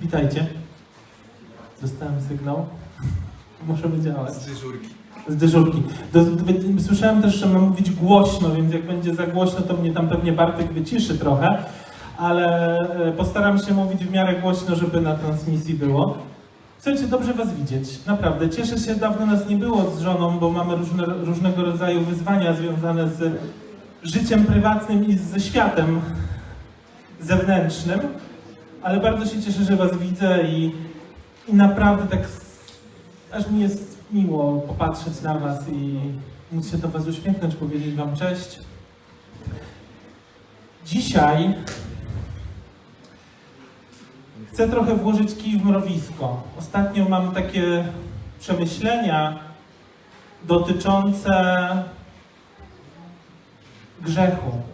Witajcie. Dostałem sygnał. Możemy działać. Z dyżurki. Z dyżurki. Do, do, słyszałem też, że mam mówić głośno, więc jak będzie za głośno, to mnie tam pewnie Bartek wyciszy trochę, ale e, postaram się mówić w miarę głośno, żeby na transmisji było. Słuchajcie, dobrze Was widzieć. Naprawdę. Cieszę się, dawno nas nie było z żoną, bo mamy różne, różnego rodzaju wyzwania związane z życiem prywatnym i ze światem zewnętrznym, ale bardzo się cieszę, że Was widzę i, i naprawdę tak aż mi jest miło popatrzeć na Was i móc się do Was uśmiechnąć, powiedzieć Wam cześć. Dzisiaj chcę trochę włożyć kij w mrowisko. Ostatnio mam takie przemyślenia dotyczące grzechu.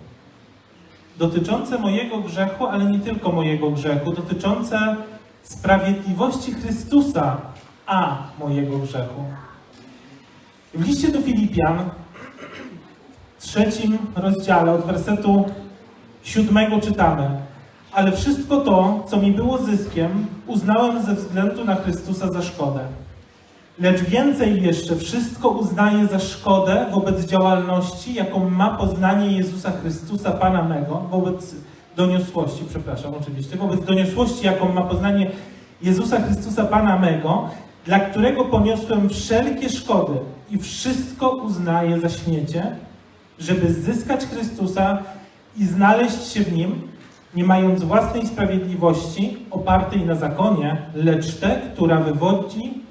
Dotyczące mojego grzechu, ale nie tylko mojego grzechu, dotyczące sprawiedliwości Chrystusa, a mojego grzechu. W liście do Filipian, w trzecim rozdziale, od wersetu siódmego czytamy: Ale wszystko to, co mi było zyskiem, uznałem ze względu na Chrystusa za szkodę. Lecz więcej jeszcze, wszystko uznaję za szkodę wobec działalności, jaką ma poznanie Jezusa Chrystusa, Pana mego, wobec doniosłości, przepraszam, oczywiście, wobec doniosłości, jaką ma poznanie Jezusa Chrystusa, Pana mego, dla którego poniosłem wszelkie szkody i wszystko uznaję za śmiecie, żeby zyskać Chrystusa i znaleźć się w Nim, nie mając własnej sprawiedliwości opartej na zakonie, lecz tę, która wywodzi,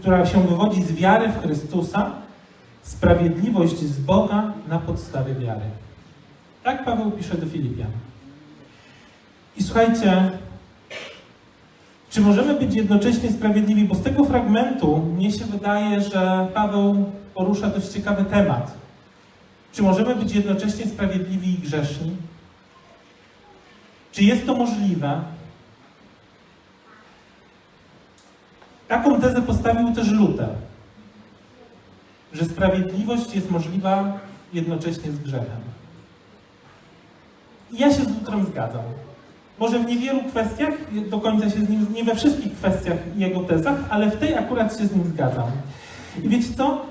która się wywodzi z wiary w Chrystusa, sprawiedliwość z Boga na podstawie wiary. Tak Paweł pisze do Filipian. I słuchajcie, czy możemy być jednocześnie sprawiedliwi? Bo z tego fragmentu mnie się wydaje, że Paweł porusza dość ciekawy temat. Czy możemy być jednocześnie sprawiedliwi i grzeszni? Czy jest to możliwe? Taką tezę postawił też Luther, że sprawiedliwość jest możliwa jednocześnie z grzechem. I ja się z Lutherem zgadzam. Może w niewielu kwestiach, do końca się z nim, nie we wszystkich kwestiach i jego tezach, ale w tej akurat się z nim zgadzam. I wiecie co?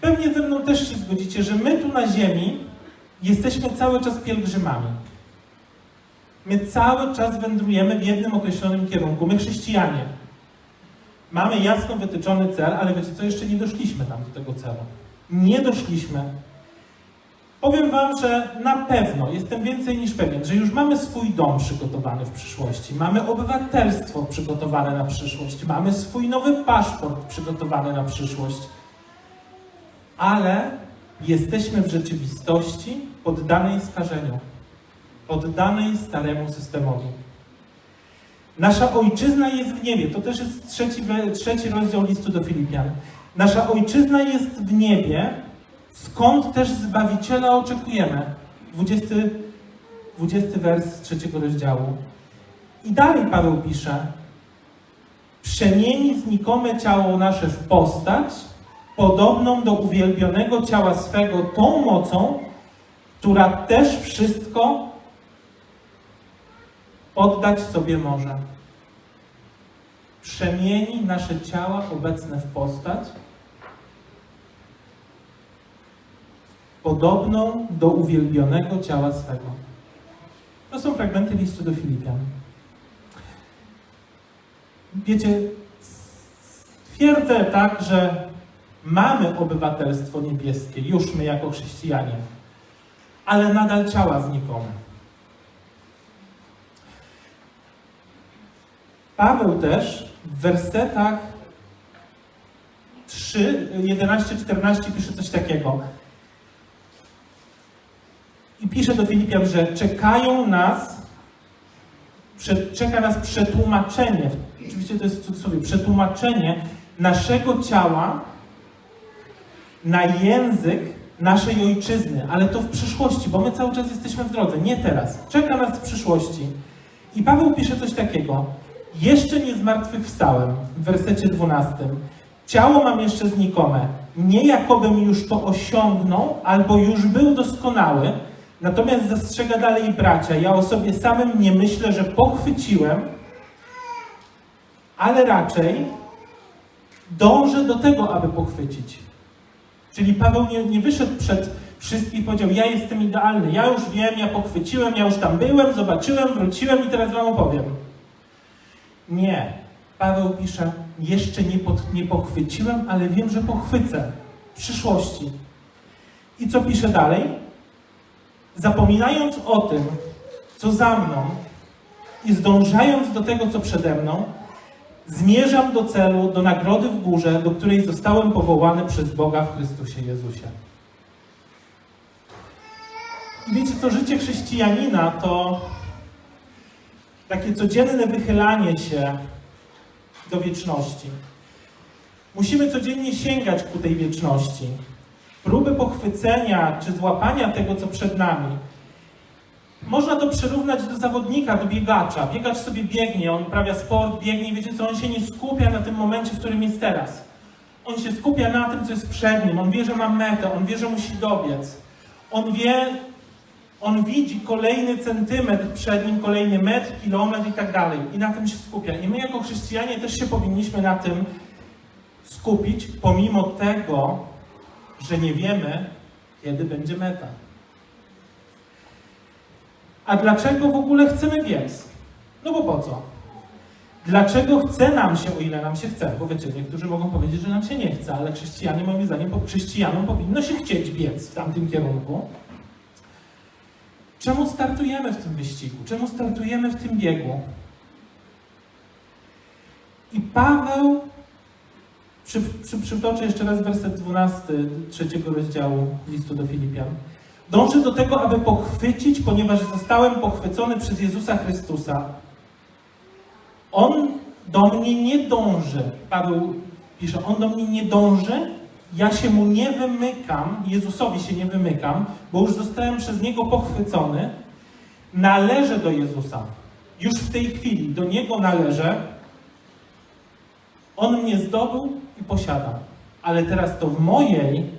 Pewnie ze mną też się zgodzicie, że my tu na ziemi jesteśmy cały czas pielgrzymami. My cały czas wędrujemy w jednym określonym kierunku. My chrześcijanie. Mamy jasno wytyczony cel, ale wiecie co? Jeszcze nie doszliśmy tam do tego celu. Nie doszliśmy. Powiem Wam, że na pewno, jestem więcej niż pewien, że już mamy swój dom przygotowany w przyszłości, mamy obywatelstwo przygotowane na przyszłość, mamy swój nowy paszport przygotowany na przyszłość, ale jesteśmy w rzeczywistości poddanej skażeniu, poddanej staremu systemowi. Nasza ojczyzna jest w niebie, to też jest trzeci, trzeci rozdział listu do Filipian. Nasza ojczyzna jest w niebie, Skąd też Zbawiciela oczekujemy? 20, 20 wers trzeciego rozdziału. I dalej Paweł pisze, przemieni znikome ciało nasze w postać, podobną do uwielbionego ciała swego tą mocą, która też wszystko oddać sobie może. Przemieni nasze ciała obecne w postać, podobną do uwielbionego ciała swego. To są fragmenty listu do Filipian. Wiecie, twierdzę tak, że mamy obywatelstwo niebieskie, już my jako chrześcijanie, ale nadal ciała znikome. Paweł też w wersetach 3, 11-14 pisze coś takiego. I pisze do Filipian, że czekają nas, czeka nas przetłumaczenie, oczywiście to jest w cudzysłowie, przetłumaczenie naszego ciała na język naszej ojczyzny, ale to w przyszłości, bo my cały czas jesteśmy w drodze, nie teraz. Czeka nas w przyszłości. I Paweł pisze coś takiego. Jeszcze nie zmartwychwstałem, w wersecie 12. Ciało mam jeszcze znikome. Nie jakobym już to osiągnął, albo już był doskonały, Natomiast zastrzega dalej bracia, ja o sobie samym nie myślę, że pochwyciłem, ale raczej dążę do tego, aby pochwycić. Czyli Paweł nie, nie wyszedł przed wszystkich i powiedział: Ja jestem idealny, ja już wiem, ja pochwyciłem, ja już tam byłem, zobaczyłem, wróciłem i teraz wam opowiem. Nie. Paweł pisze: Jeszcze nie, pod, nie pochwyciłem, ale wiem, że pochwycę w przyszłości. I co pisze dalej? Zapominając o tym, co za mną i zdążając do tego, co przede mną, zmierzam do celu, do nagrody w górze, do której zostałem powołany przez Boga w Chrystusie Jezusie. I wiecie co, życie chrześcijanina to takie codzienne wychylanie się do wieczności. Musimy codziennie sięgać ku tej wieczności. Próby pochwycenia czy złapania tego, co przed nami. Można to przyrównać do zawodnika, do biegacza. Biegacz sobie biegnie, on uprawia sport, biegnie, i wiecie co, on się nie skupia na tym momencie, w którym jest teraz. On się skupia na tym, co jest przed nim. On wie, że ma metę, on wie, że musi dobiec. On wie, on widzi kolejny centymetr przed nim, kolejny metr, kilometr i tak dalej. I na tym się skupia. I my jako chrześcijanie też się powinniśmy na tym skupić, pomimo tego, że nie wiemy, kiedy będzie meta. A dlaczego w ogóle chcemy biec? No bo po co? Dlaczego chce nam się, o ile nam się chce? Bo wiecie, niektórzy mogą powiedzieć, że nam się nie chce, ale chrześcijanie, moim zdaniem, chrześcijanom powinno się chcieć biec w tamtym kierunku. Czemu startujemy w tym wyścigu? Czemu startujemy w tym biegu? I Paweł, przy, przy, przytoczę jeszcze raz werset 12 trzeciego rozdziału listu do Filipian. Dążę do tego, aby pochwycić, ponieważ zostałem pochwycony przez Jezusa Chrystusa. On do mnie nie dąży. Paweł pisze, on do mnie nie dąży, ja się mu nie wymykam, Jezusowi się nie wymykam, bo już zostałem przez niego pochwycony. Należę do Jezusa. Już w tej chwili do niego należę. On mnie zdobył i posiada. Ale teraz to w mojej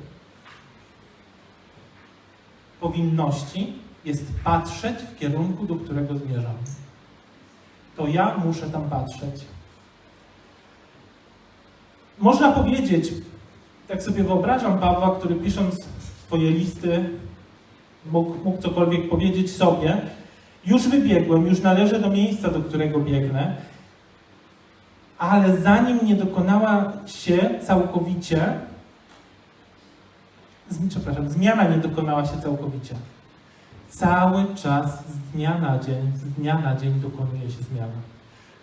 powinności jest patrzeć w kierunku, do którego zmierzam. To ja muszę tam patrzeć. Można powiedzieć, tak sobie wyobrażam Pawła, który pisząc swoje listy mógł, mógł cokolwiek powiedzieć sobie. Już wybiegłem, już należę do miejsca, do którego biegnę, ale zanim nie dokonała się całkowicie, przepraszam, zmiana nie dokonała się całkowicie. Cały czas z dnia na dzień, z dnia na dzień dokonuje się zmiana.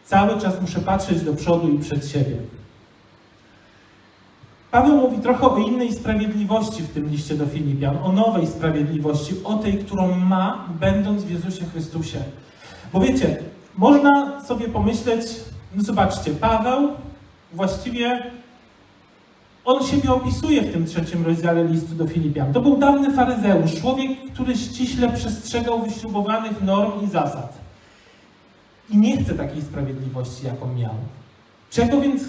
Cały czas muszę patrzeć do przodu i przed siebie. Paweł mówi trochę o innej sprawiedliwości w tym liście do Filipian, o nowej sprawiedliwości, o tej, którą ma, będąc w Jezusie Chrystusie. Bo wiecie, można sobie pomyśleć, no zobaczcie, Paweł właściwie on siebie opisuje w tym trzecim rozdziale listu do Filipian. To był dawny faryzeusz, człowiek, który ściśle przestrzegał wyśrubowanych norm i zasad. I nie chce takiej sprawiedliwości, jaką miał. Czego więc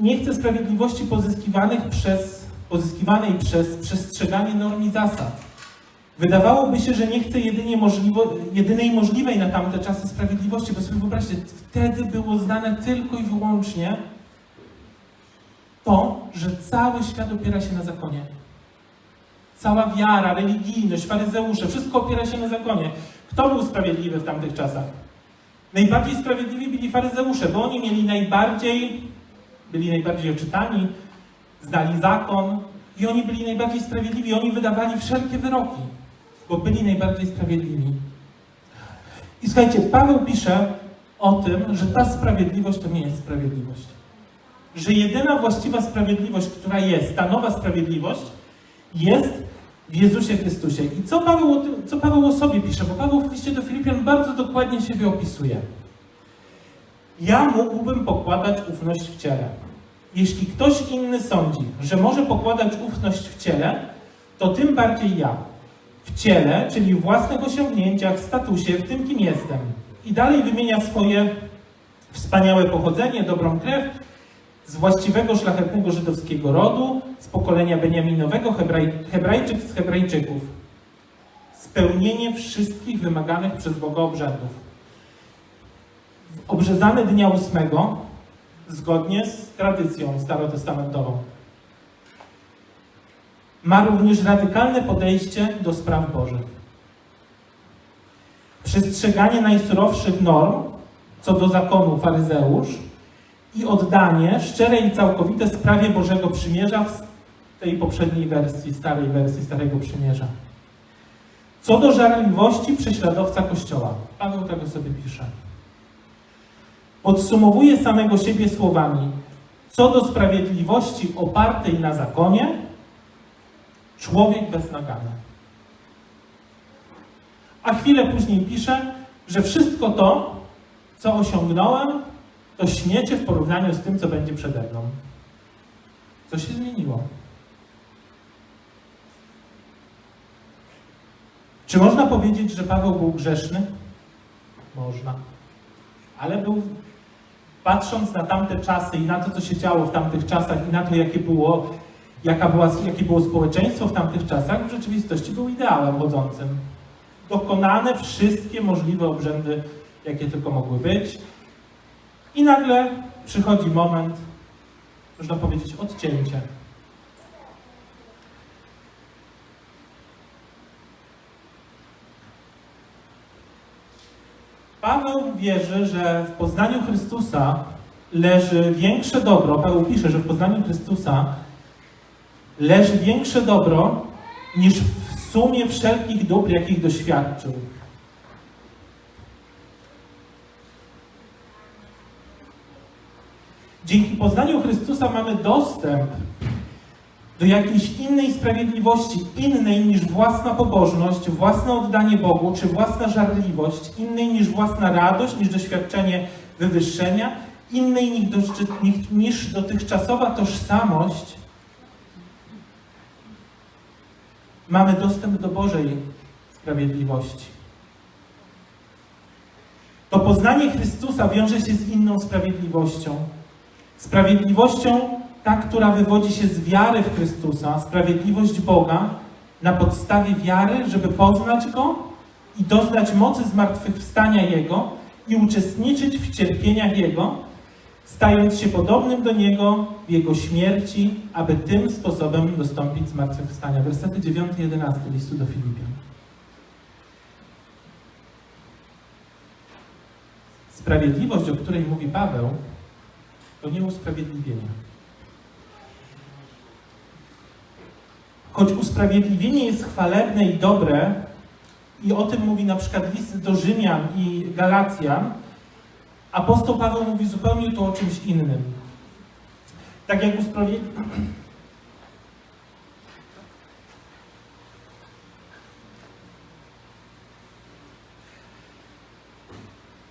nie chce sprawiedliwości pozyskiwanych przez, pozyskiwanej przez przestrzeganie norm i zasad? Wydawałoby się, że nie chce jedynie możliwo, jedynej możliwej na tamte czasy sprawiedliwości, bo sobie wyobraźcie, wtedy było znane tylko i wyłącznie to, że cały świat opiera się na zakonie. Cała wiara, religijność, faryzeusze, wszystko opiera się na zakonie. Kto był sprawiedliwy w tamtych czasach? Najbardziej sprawiedliwi byli faryzeusze, bo oni mieli najbardziej, byli najbardziej oczytani, znali zakon i oni byli najbardziej sprawiedliwi. Oni wydawali wszelkie wyroki, bo byli najbardziej sprawiedliwi. I słuchajcie, Paweł pisze o tym, że ta sprawiedliwość to nie jest sprawiedliwość że jedyna właściwa sprawiedliwość, która jest, ta nowa sprawiedliwość, jest w Jezusie Chrystusie. I co Paweł, co Paweł o sobie pisze? Bo Paweł w liście do Filipian bardzo dokładnie siebie opisuje. Ja mógłbym pokładać ufność w ciele. Jeśli ktoś inny sądzi, że może pokładać ufność w ciele, to tym bardziej ja. W ciele, czyli w własnych osiągnięciach, statusie, w tym, kim jestem. I dalej wymienia swoje wspaniałe pochodzenie, dobrą krew, z właściwego szlachetnego żydowskiego rodu, z pokolenia Beniaminowego, hebraj, Hebrajczyk z Hebrajczyków. Spełnienie wszystkich wymaganych przez Boga obrzędów. Obrzezany dnia ósmego, zgodnie z tradycją starotestamentową. Ma również radykalne podejście do spraw Bożych. Przestrzeganie najsurowszych norm co do zakonu faryzeusz i oddanie szczere i całkowite sprawie Bożego Przymierza w tej poprzedniej wersji, starej wersji Starego Przymierza. Co do żarliwości prześladowca Kościoła. Paweł tego sobie pisze. Podsumowuje samego siebie słowami: Co do sprawiedliwości opartej na zakonie, człowiek beznagany. A chwilę później pisze, że wszystko to, co osiągnąłem, to śmiecie w porównaniu z tym, co będzie przede mną. Co się zmieniło? Czy można powiedzieć, że Paweł był grzeszny? Można. Ale był, patrząc na tamte czasy i na to, co się działo w tamtych czasach i na to, jakie było, jaka była, jakie było społeczeństwo w tamtych czasach, w rzeczywistości był ideałem wodzącym. Dokonane wszystkie możliwe obrzędy, jakie tylko mogły być. I nagle przychodzi moment, można powiedzieć, odcięcia. Paweł wierzy, że w poznaniu Chrystusa leży większe dobro. Paweł pisze, że w poznaniu Chrystusa leży większe dobro niż w sumie wszelkich dóbr, jakich doświadczył. Dzięki poznaniu Chrystusa mamy dostęp do jakiejś innej sprawiedliwości, innej niż własna pobożność, własne oddanie Bogu, czy własna żarliwość, innej niż własna radość, niż doświadczenie wywyższenia, innej niż, dotychczasowa tożsamość. Mamy dostęp do Bożej sprawiedliwości. To poznanie Chrystusa wiąże się z inną sprawiedliwością. Sprawiedliwością ta, która wywodzi się z wiary w Chrystusa, sprawiedliwość Boga, na podstawie wiary, żeby poznać Go i doznać mocy zmartwychwstania Jego i uczestniczyć w cierpieniach Jego, stając się podobnym do Niego w Jego śmierci, aby tym sposobem dostąpić zmartwychwstania. Wersety 9 i 11 listu do Filipian. Sprawiedliwość, o której mówi Paweł, to nie usprawiedliwienie. Choć usprawiedliwienie jest chwalebne i dobre, i o tym mówi na przykład list do Rzymian i Galacjan, apostoł Paweł mówi zupełnie tu o czymś innym. Tak jak usprawiedliwienie.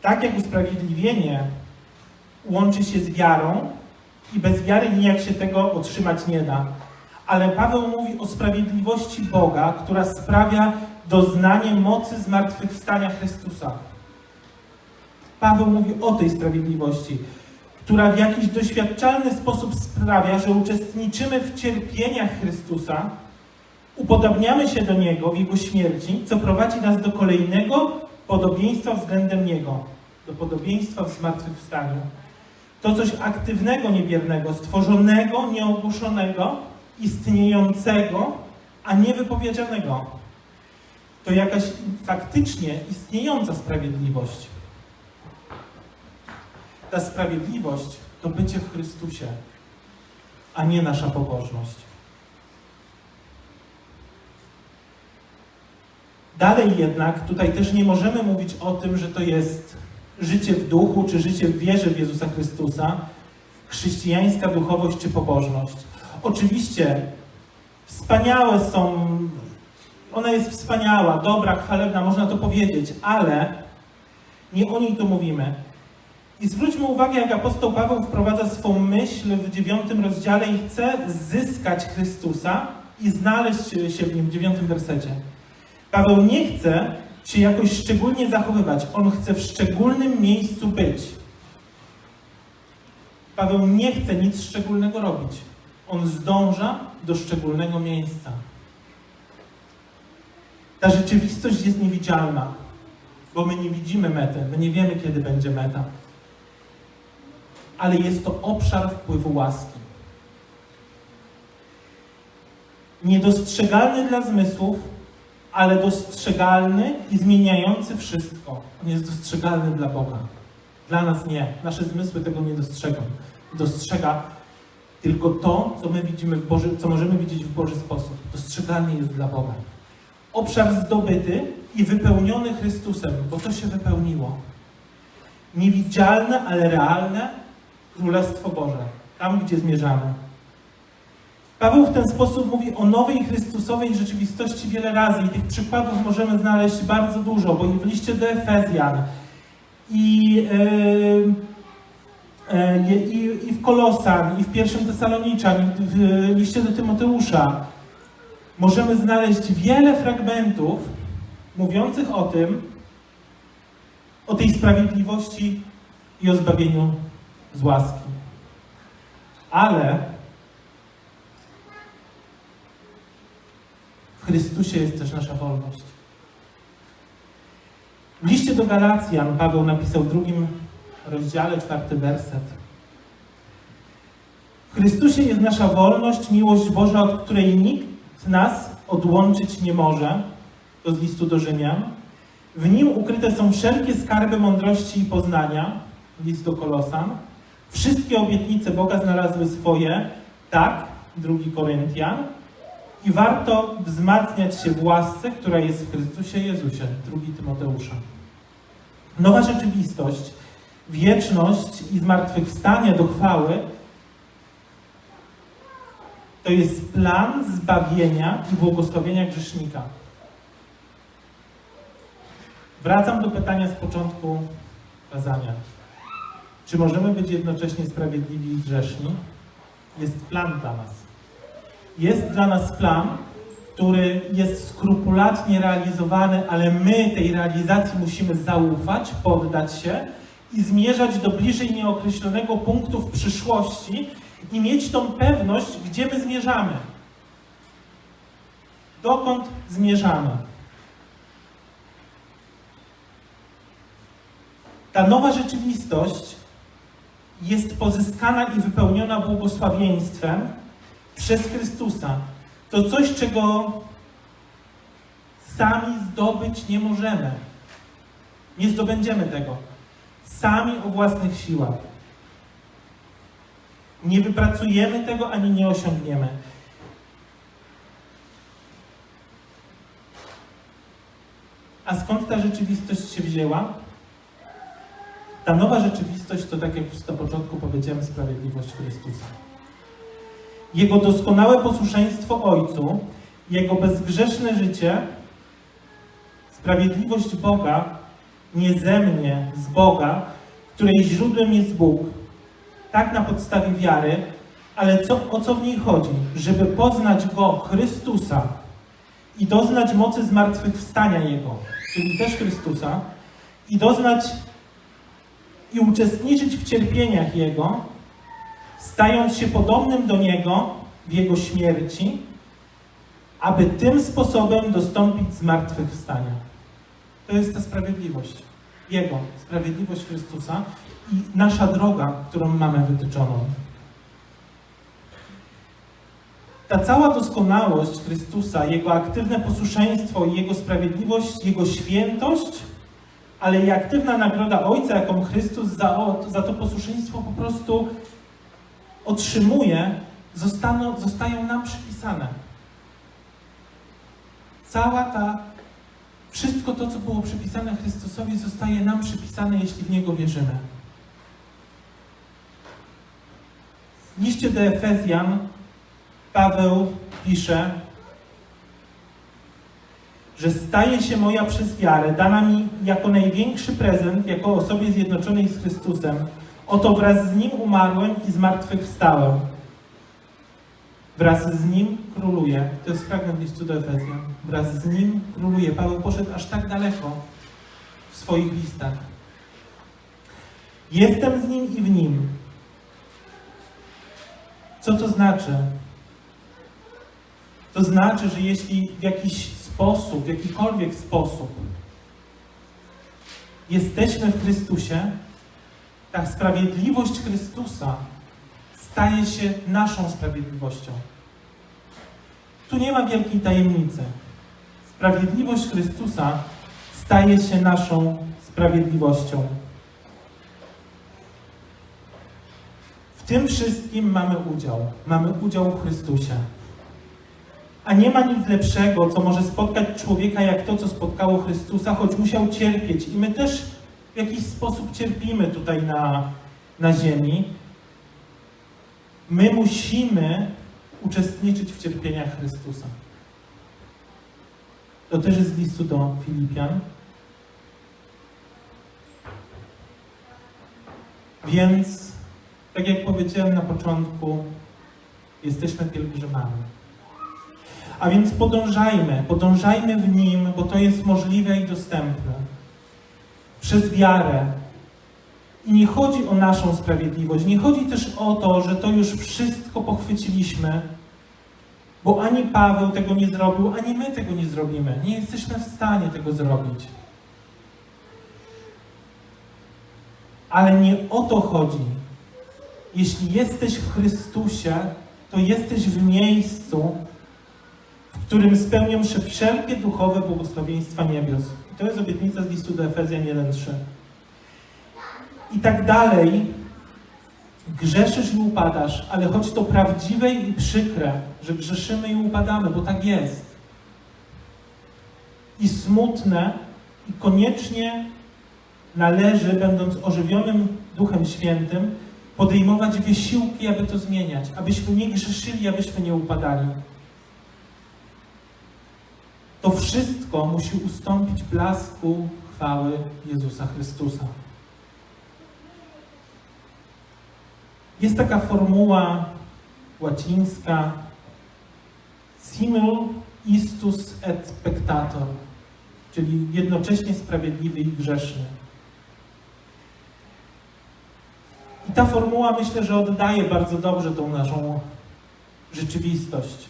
Tak jak usprawiedliwienie łączy się z wiarą i bez wiary nijak się tego otrzymać nie da. Ale Paweł mówi o sprawiedliwości Boga, która sprawia doznanie mocy zmartwychwstania Chrystusa. Paweł mówi o tej sprawiedliwości, która w jakiś doświadczalny sposób sprawia, że uczestniczymy w cierpieniach Chrystusa, upodobniamy się do Niego w Jego śmierci, co prowadzi nas do kolejnego podobieństwa względem Niego, do podobieństwa w zmartwychwstaniu. To coś aktywnego, niebiernego, stworzonego, nieogłoszonego, istniejącego, a nie wypowiedzianego. To jakaś faktycznie istniejąca sprawiedliwość. Ta sprawiedliwość to bycie w Chrystusie, a nie nasza pobożność. Dalej jednak, tutaj też nie możemy mówić o tym, że to jest życie w duchu, czy życie w wierze w Jezusa Chrystusa, chrześcijańska duchowość czy pobożność. Oczywiście wspaniałe są, ona jest wspaniała, dobra, chwalebna, można to powiedzieć, ale nie o niej tu mówimy. I zwróćmy uwagę, jak apostoł Paweł wprowadza swą myśl w dziewiątym rozdziale i chce zyskać Chrystusa i znaleźć się w nim w dziewiątym wersecie. Paweł nie chce się jakoś szczególnie zachowywać. On chce w szczególnym miejscu być. Paweł nie chce nic szczególnego robić. On zdąża do szczególnego miejsca. Ta rzeczywistość jest niewidzialna, bo my nie widzimy mety, my nie wiemy, kiedy będzie meta. ale jest to obszar wpływu łaski. Niedostrzegalny dla zmysłów, ale dostrzegalny i zmieniający wszystko. On jest dostrzegalny dla Boga. Dla nas nie. Nasze zmysły tego nie dostrzegą. Dostrzega tylko to, co my widzimy Boży, co możemy widzieć w Boży sposób. Dostrzegalny jest dla Boga. Obszar zdobyty i wypełniony Chrystusem, bo to się wypełniło. Niewidzialne, ale realne Królestwo Boże. Tam, gdzie zmierzamy. Paweł w ten sposób mówi o nowej Chrystusowej rzeczywistości wiele razy i tych przykładów możemy znaleźć bardzo dużo, bo i w liście do Efezjan, i, yy, i, i w Kolosan, i w pierwszym Tesaloniczan, i w liście do Tymoteusza możemy znaleźć wiele fragmentów mówiących o tym, o tej sprawiedliwości i o zbawieniu z łaski. Ale w Chrystusie jest też nasza wolność. W liście do Galacjan Paweł napisał w drugim rozdziale, czwarty werset. W Chrystusie jest nasza wolność, miłość Boża, od której nikt nas odłączyć nie może. To z listu do Rzymian. W nim ukryte są wszelkie skarby mądrości i poznania. List do Kolosan. Wszystkie obietnice Boga znalazły swoje. Tak, drugi Koryntian. I warto wzmacniać się w łasce, która jest w Chrystusie Jezusie. Drugi Tymoteusza. Nowa rzeczywistość, wieczność i zmartwychwstanie do chwały to jest plan zbawienia i błogosławienia grzesznika. Wracam do pytania z początku kazania. Czy możemy być jednocześnie sprawiedliwi i grzeszni? Jest plan dla nas. Jest dla nas plan, który jest skrupulatnie realizowany, ale my tej realizacji musimy zaufać, poddać się i zmierzać do bliżej nieokreślonego punktu w przyszłości i mieć tą pewność, gdzie my zmierzamy. Dokąd zmierzamy. Ta nowa rzeczywistość jest pozyskana i wypełniona błogosławieństwem przez Chrystusa. To coś, czego sami zdobyć nie możemy. Nie zdobędziemy tego. Sami o własnych siłach. Nie wypracujemy tego ani nie osiągniemy. A skąd ta rzeczywistość się wzięła? Ta nowa rzeczywistość to, tak jak na początku powiedziałem, sprawiedliwość Chrystusa. Jego doskonałe posłuszeństwo Ojcu, Jego bezgrzeszne życie, sprawiedliwość Boga, nie ze mnie, z Boga, której źródłem jest Bóg, tak na podstawie wiary, ale co, o co w niej chodzi? Żeby poznać Go, Chrystusa i doznać mocy zmartwychwstania Jego, czyli też Chrystusa, i doznać i uczestniczyć w cierpieniach Jego, stając się podobnym do Niego w Jego śmierci, aby tym sposobem dostąpić zmartwychwstania. To jest ta sprawiedliwość. Jego, sprawiedliwość Chrystusa i nasza droga, którą mamy wytyczoną. Ta cała doskonałość Chrystusa, Jego aktywne posłuszeństwo, Jego sprawiedliwość, Jego świętość, ale i aktywna nagroda Ojca, jaką Chrystus za, za to posłuszeństwo po prostu otrzymuje, zostaną, zostają nam przypisane. Cała ta, wszystko to, co było przypisane Chrystusowi, zostaje nam przypisane, jeśli w Niego wierzymy. W liście do Efezjan Paweł pisze, że staje się moja przez wiarę, dana mi jako największy prezent, jako osobie zjednoczonej z Chrystusem. Oto wraz z Nim umarłem i zmartwychwstałem. Wraz z Nim króluję. To jest fragment listu do Efezjan. Wraz z Nim króluję. Paweł poszedł aż tak daleko w swoich listach. Jestem z Nim i w Nim. Co to znaczy? To znaczy, że jeśli w jakiś sposób, w jakikolwiek sposób jesteśmy w Chrystusie, ta sprawiedliwość Chrystusa staje się naszą sprawiedliwością. Tu nie ma wielkiej tajemnicy. Sprawiedliwość Chrystusa staje się naszą sprawiedliwością. W tym wszystkim mamy udział. Mamy udział w Chrystusie. A nie ma nic lepszego, co może spotkać człowieka, jak to, co spotkało Chrystusa, choć musiał cierpieć. I my też w jakiś sposób cierpimy tutaj na, na ziemi. My musimy uczestniczyć w cierpieniach Chrystusa. To też jest z listu do Filipian. Więc, tak jak powiedziałem na początku, jesteśmy pielgrzymami. A więc podążajmy, podążajmy w Nim, bo to jest możliwe i dostępne. Przez wiarę. I nie chodzi o naszą sprawiedliwość, nie chodzi też o to, że to już wszystko pochwyciliśmy, bo ani Paweł tego nie zrobił, ani my tego nie zrobimy. Nie jesteśmy w stanie tego zrobić. Ale nie o to chodzi. Jeśli jesteś w Chrystusie, to jesteś w miejscu, w którym spełnią się wszelkie duchowe błogosławieństwa niebios. I to jest obietnica z listu do Efezjan 1:3. I tak dalej, grzeszysz i upadasz, ale choć to prawdziwe i przykre, że grzeszymy i upadamy, bo tak jest. I smutne, i koniecznie należy, będąc ożywionym Duchem Świętym, podejmować wysiłki, aby to zmieniać, abyśmy nie grzeszyli, abyśmy nie upadali. To wszystko musi ustąpić blasku chwały Jezusa Chrystusa. Jest taka formuła łacińska simul istus et pectator, czyli jednocześnie sprawiedliwy i grzeszny. I ta formuła myślę, że oddaje bardzo dobrze tą naszą rzeczywistość.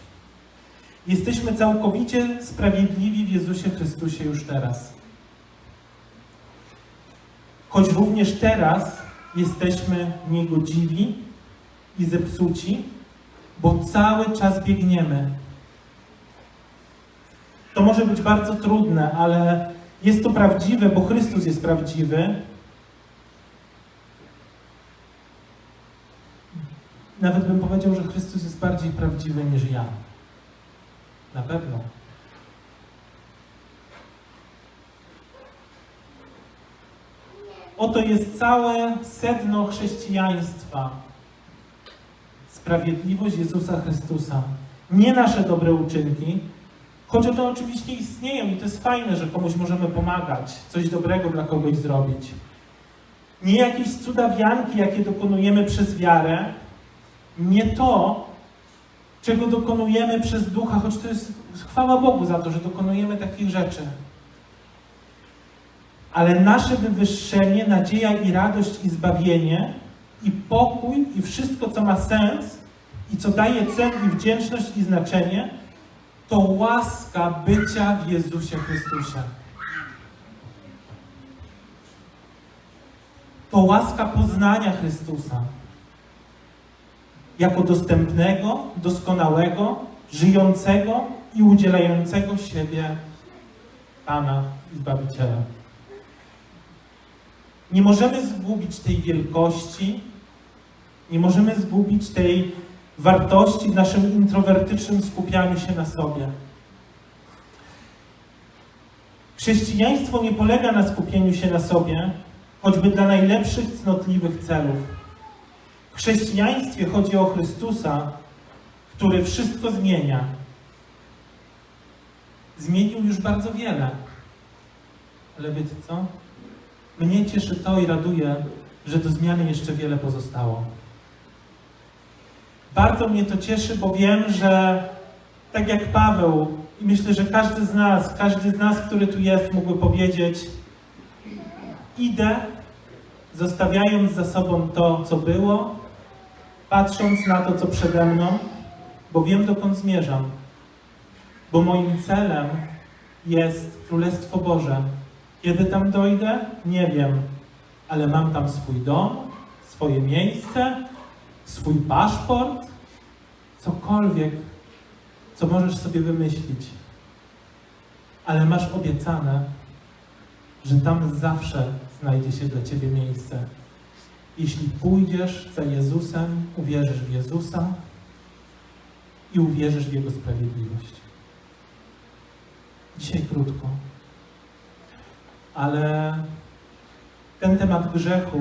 Jesteśmy całkowicie sprawiedliwi w Jezusie Chrystusie już teraz. Choć również teraz jesteśmy niegodziwi i zepsuci, bo cały czas biegniemy. To może być bardzo trudne, ale jest to prawdziwe, bo Chrystus jest prawdziwy. Nawet bym powiedział, że Chrystus jest bardziej prawdziwy niż ja. Na pewno. Oto jest całe sedno chrześcijaństwa. Sprawiedliwość Jezusa Chrystusa. Nie nasze dobre uczynki, choć one oczywiście istnieją i to jest fajne, że komuś możemy pomagać, coś dobrego dla kogoś zrobić. Nie jakieś cudawianki, jakie dokonujemy przez wiarę, nie to, czego dokonujemy przez ducha, choć to jest chwała Bogu za to, że dokonujemy takich rzeczy. Ale nasze wywyższenie, nadzieja i radość i zbawienie, i pokój, i wszystko, co ma sens, i co daje cel, i wdzięczność, i znaczenie, to łaska bycia w Jezusie Chrystusie. To łaska poznania Chrystusa jako dostępnego, doskonałego, żyjącego i udzielającego siebie Pana i Zbawiciela. Nie możemy zgubić tej wielkości, nie możemy zgubić tej wartości w naszym introwertycznym skupianiu się na sobie. Chrześcijaństwo nie polega na skupieniu się na sobie, choćby dla najlepszych, cnotliwych celów. W chrześcijaństwie chodzi o Chrystusa, który wszystko zmienia. Zmienił już bardzo wiele. Ale wiecie co? Mnie cieszy to i raduje, że do zmiany jeszcze wiele pozostało. Bardzo mnie to cieszy, bo wiem, że tak jak Paweł, i myślę, że każdy z nas, każdy z nas, który tu jest, mógłby powiedzieć: Idę, zostawiając za sobą to, co było, patrząc na to, co przede mną, bo wiem, dokąd zmierzam. Bo moim celem jest Królestwo Boże. Kiedy tam dojdę, nie wiem, ale mam tam swój dom, swoje miejsce, swój paszport, cokolwiek, co możesz sobie wymyślić. Ale masz obiecane, że tam zawsze znajdzie się dla Ciebie miejsce. Jeśli pójdziesz za Jezusem, uwierzysz w Jezusa i uwierzysz w Jego sprawiedliwość. Dzisiaj krótko, ale ten temat grzechu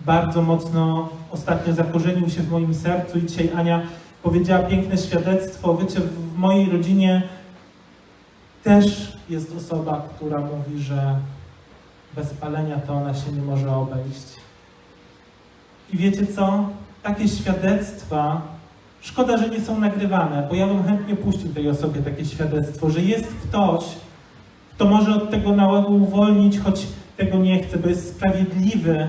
bardzo mocno ostatnio zakorzenił się w moim sercu i dzisiaj Ania powiedziała piękne świadectwo. Wiecie, w mojej rodzinie też jest osoba, która mówi, że bez palenia to ona się nie może obejść. I wiecie co? Takie świadectwa, szkoda, że nie są nagrywane, bo ja bym chętnie puścił tej osobie takie świadectwo, że jest ktoś, kto może od tego nałogu uwolnić, choć tego nie chce, bo jest sprawiedliwy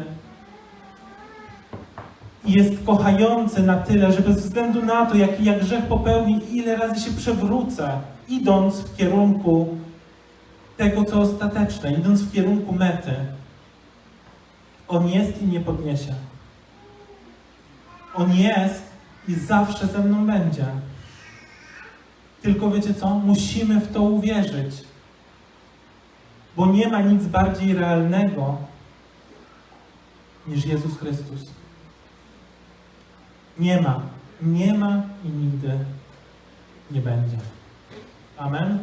jest kochający na tyle, że bez względu na to, jaki ja grzech popełni, ile razy się przewrócę, idąc w kierunku tego, co ostateczne, idąc w kierunku mety, On jest i nie podniesie. On jest i zawsze ze mną będzie. Tylko wiecie co? Musimy w to uwierzyć. Bo nie ma nic bardziej realnego niż Jezus Chrystus. Nie ma. Nie ma i nigdy nie będzie. Amen.